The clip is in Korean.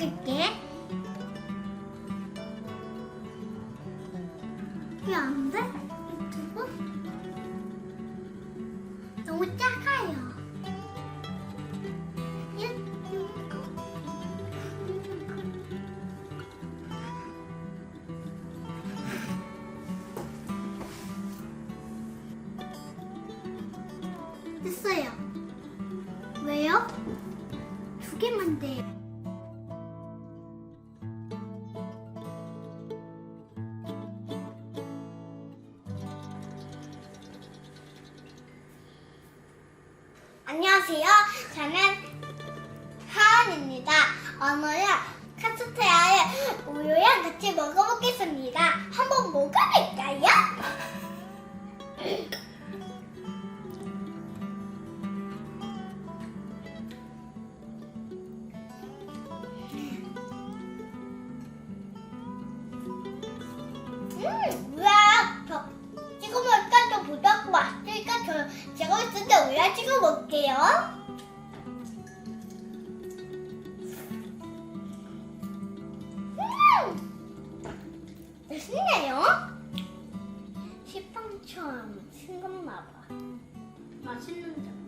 찍을게. 왜안 돼? 유튜브? 너무 작아요. 유튜브. 됐어요. 왜요? 두 개만 돼요. 안녕하세요. 저는 하은입니다. 오늘은 카스테라의 우유랑 같이 먹어보겠습니다. 한번 먹어볼까요? 음, 우와, 우유 찍어 먹을게요. 음, 맛있네요. 식빵처럼 싱겁나 봐. 맛있는데.